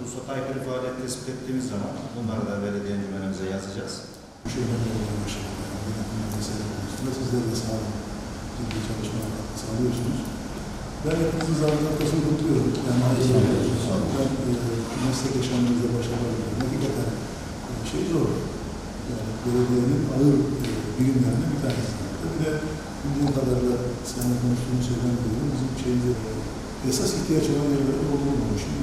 Ruhsata aykırı faaliyet tespit ettiğimiz zaman bunları da belediye encümenimize yazacağız. Sizler de sağ olun. Ciddi çalışmaya katkı sağlıyorsunuz. Ben hepinizin zabıtasını kutluyorum. Yani ben e, meslek yaşamınızda başarılar diliyorum. Hakikaten e, şey zor. Yani belediyenin ağır e, birimlerinden bir tanesi. Bir de bildiğim kadarıyla seninle konuştuğunu söyleyen. Bizim şeyinde e, esas ihtiyaç olan yerlerde doldurulmamış. Şimdi